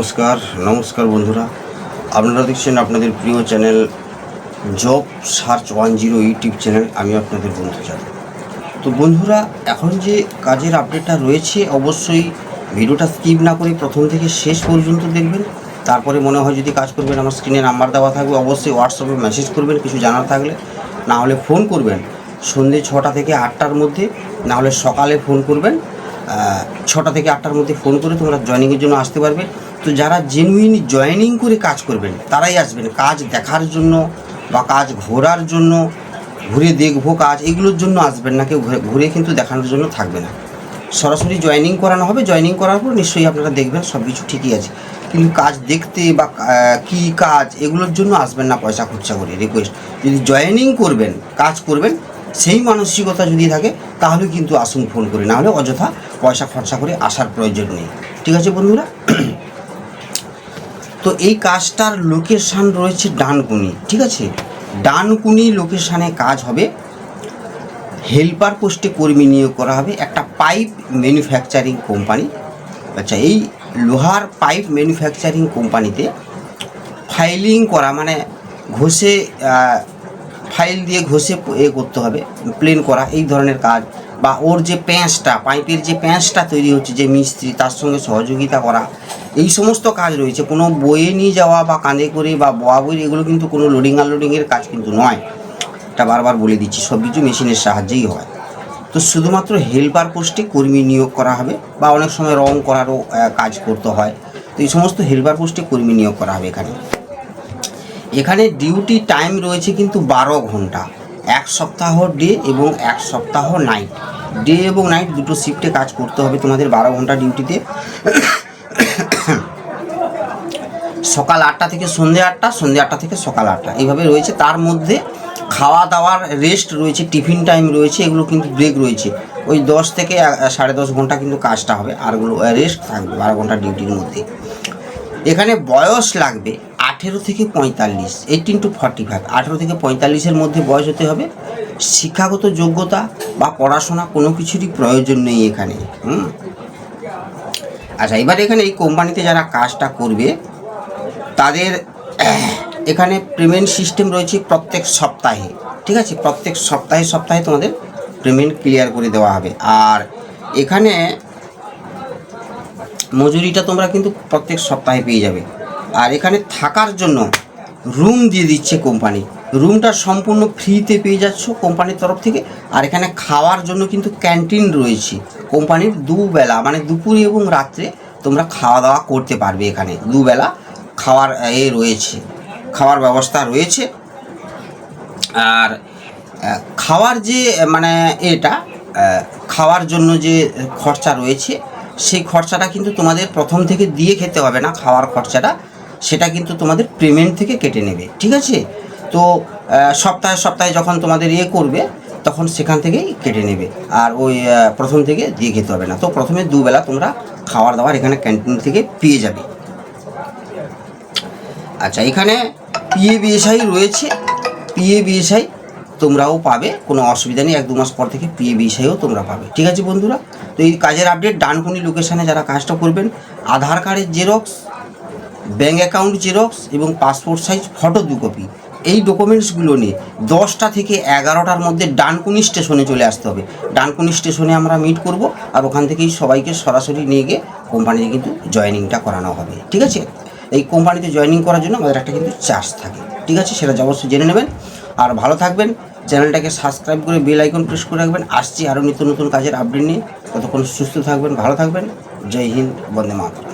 নমস্কার নমস্কার বন্ধুরা। আপনারা দেখছেন আপনাদের প্রিয় channel job search one zero YouTube channel. আমি আপনাদের বন্ধু চান তো বন্ধুরা, এখন যে কাজের আপডেটটা রয়েছে, অবশ্যই ভিডিওটা স্কিপ না করে প্রথম থেকে শেষ পর্যন্ত দেখবেন। তারপরে মনে হয় যদি কাজ করবেন, আমার স্ক্রিনে নাম্বার দেওয়া থাকবে, অবশ্যই হোয়াটসঅ্যাপে মেসেজ করবেন, কিছু জানার থাকলে। না হলে ফোন করবেন। সন্ধে ছটা থেকে আটটার মধ্যে, না হলে সকালে ফোন করবেন। ছটা থেকে আটটার মধ্যে ফোন করে তোমরা জয়েনিংয়ের জন্য আসতে পারবে। তো যারা জেনুইন জয়েনিং করে কাজ করবেন, তারাই আসবেন। কাজ দেখার জন্য বা কাজ ঘোরার জন্য, ঘুরে দেখব কাজ, এগুলোর জন্য আসবেন না। কেউ ঘুরে কিন্তু দেখানোর জন্য থাকবে না। সরাসরি জয়েনিং করানো হবে। জয়েনিং করার পর নিশ্চয়ই আপনারা দেখবেন সব কিছু ঠিকই আছে। কিন্তু কাজ দেখতে বা কী কাজ, এগুলোর জন্য আসবেন না পয়সা খরচা করে। রিকোয়েস্ট যদি জয়েনিং করবেন, কাজ করবেন, সেই মানসিকতা যদি থাকে, তাহলে কিন্তু আসুন ফোন করে। না হলে অযথা পয়সা খরচা করে আসার প্রয়োজন নেই। ঠিক আছে বন্ধুরা? তো এই কাজটার লোকেশান রয়েছে ডানকুনি, ঠিক আছে? ডানকুনি লোকেশানে কাজ হবে। হেল্পার পোস্টে কর্মী নিয়োগ করা হবে। একটা পাইপ ম্যানুফ্যাকচারিং কোম্পানি। আচ্ছা এই লোহার পাইপ ম্যানুফ্যাকচারিং কোম্পানিতে ফাইলিং করা মানে ঘষে ফাইল দিয়ে ঘষে এ করতে হবে, প্লেন করা, এই ধরনের কাজ বা ওর যে প্যাঁচটা পাইপের যে প্যাঁচটা তৈরি হচ্ছে যে মিস্ত্রি, তার সঙ্গে সহযোগিতা করা, এই সমস্ত কাজ রয়েছে। কোনো বয়ে নিয়ে যাওয়া বা কাঁধে করে বা বয়া বই, এগুলো কিন্তু কোনো লোডিং আনলোডিংয়ের কাজ কিন্তু নয়। এটা বারবার বলে দিচ্ছি সব কিছু মেশিনের সাহায্যেই হয়। তো শুধুমাত্র হেল্পার পোস্টে কর্মী নিয়োগ করা হবে বা অনেক সময় রং করারও কাজ করতে হয়। তো এই সমস্ত হেল্পার পোস্টে কর্মী নিয়োগ করা হবে এখানে। এখানে ডিউটি টাইম রয়েছে কিন্তু বারো ঘণ্টা। এক সপ্তাহ ডে এবং এক সপ্তাহ নাইট। ডে এবং নাইট দুটো শিফটে কাজ করতে হবে তোমাদের বারো ঘণ্টা ডিউটিতে। সকাল আটটা থেকে সন্ধে আটটা সন্ধে আটটা থেকে সকাল আটটা। এইভাবে রয়েছে। তার মধ্যে খাওয়া দাওয়ার রেস্ট রয়েছে, টিফিন টাইম রয়েছে, এগুলো কিন্তু ব্রেক রয়েছে। ওই দশ থেকে সাড়ে দশ ঘণ্টা কিন্তু কাজটা হবে। আরগুলো রেস্ট থাকবে বারো ঘণ্টা ডিউটির মধ্যে। এখানে বয়স লাগবে আঠেরো থেকে পঁয়তাল্লিশ এইটিন টু ফর্টি ফাইভ আঠেরো থেকে পঁয়তাল্লিশের মধ্যে বয়স হতে হবে। শিক্ষাগত যোগ্যতা বা পড়াশোনা কোনো কিছুরই প্রয়োজন নেই এখানে, হুম? আচ্ছা এবার এখানে এই কোম্পানিতে যারা কাজটা করবে, তাদের, এখানে পেমেন্ট সিস্টেম রয়েছে প্রত্যেক সপ্তাহে, ঠিক আছে? প্রত্যেক সপ্তাহে সপ্তাহে তোমাদের পেমেন্ট ক্লিয়ার করে দেওয়া হবে। আর এখানে মজুরিটা তোমরা কিন্তু প্রত্যেক সপ্তাহে পেয়ে যাবে। আর এখানে থাকার জন্য রুম দিয়ে দিচ্ছে কোম্পানি রুমটা সম্পূর্ণ ফ্রিতে পেয়ে যাচ্ছ কোম্পানির তরফ থেকে। আর এখানে খাওয়ার জন্য কিন্তু ক্যান্টিন রয়েছে। কোম্পানির দুবেলা মানে দুপুর এবং রাত্রে তোমরা খাওয়া দাওয়া করতে পারবে এখানে। দুবেলা খাওয়ার, এ, রয়েছে। খাওয়ার ব্যবস্থা রয়েছে। আর খাওয়ার যে মানে এটা খাওয়ার জন্য যে খরচা রয়েছে, সেই খরচাটা কিন্তু তোমাদের প্রথম থেকে দিয়ে খেতে হবে না। খাওয়ার খরচাটা সেটা কিন্তু তোমাদের পেমেন্ট থেকে কেটে নেবে, ঠিক আছে? তো সপ্তাহে সপ্তাহে যখন তোমাদের ইয়ে করবে, তখন সেখান থেকেই কেটে নেবে। আর ওই প্রথম থেকে দিয়ে খেতে হবে না। তো প্রথমে দুবেলা তোমরা খাওয়ার দাওয়ার এখানে ক্যান্টিন থেকে পেয়ে যাবে। আচ্ছা এখানে পিএ বিএসআই রয়েছে। পিএ বিএসআই তোমরাও পাবে, কোনো অসুবিধা নেই। এক দু মাস পর থেকে পিএ বিএসআইও তোমরা পাবে, ঠিক আছে বন্ধুরা? তো এই কাজের আপডেট ডানকুনি লোকেশানে যারা কাজটা করবেন, আধার কার্ডের জেরক্স ব্যাঙ্ক অ্যাকাউন্ট জেরক্স এবং পাসপোর্ট সাইজ ফটো দু কপি এই ডকুমেন্টসগুলো নিয়ে দশটা থেকে এগারোটার মধ্যে ডানকুনি স্টেশনে চলে আসতে হবে। ডানকুনি স্টেশনে আমরা মিট করব আর ওখান থেকেই সবাইকে সরাসরি নিয়ে গিয়ে কোম্পানিতে কিন্তু জয়েনিংটা করানো হবে। ঠিক আছে? এই কোম্পানিতে জয়েনিং করার জন্য আমাদের একটা কিন্তু চার্জ থাকে। ঠিক আছে? সেটা অবশ্যই জেনে নেবেন। আর ভালো থাকবেন। চ্যানেলটাকে সাবস্ক্রাইব করে বেল আইকন প্রেস করে রাখবেন। আসছি আরও নিত্য নতুন কাজের আপডেট নিয়ে। ততক্ষণ সুস্থ থাকবেন, ভালো থাকবেন। জয় হিন্দ, বন্দে মাতরম।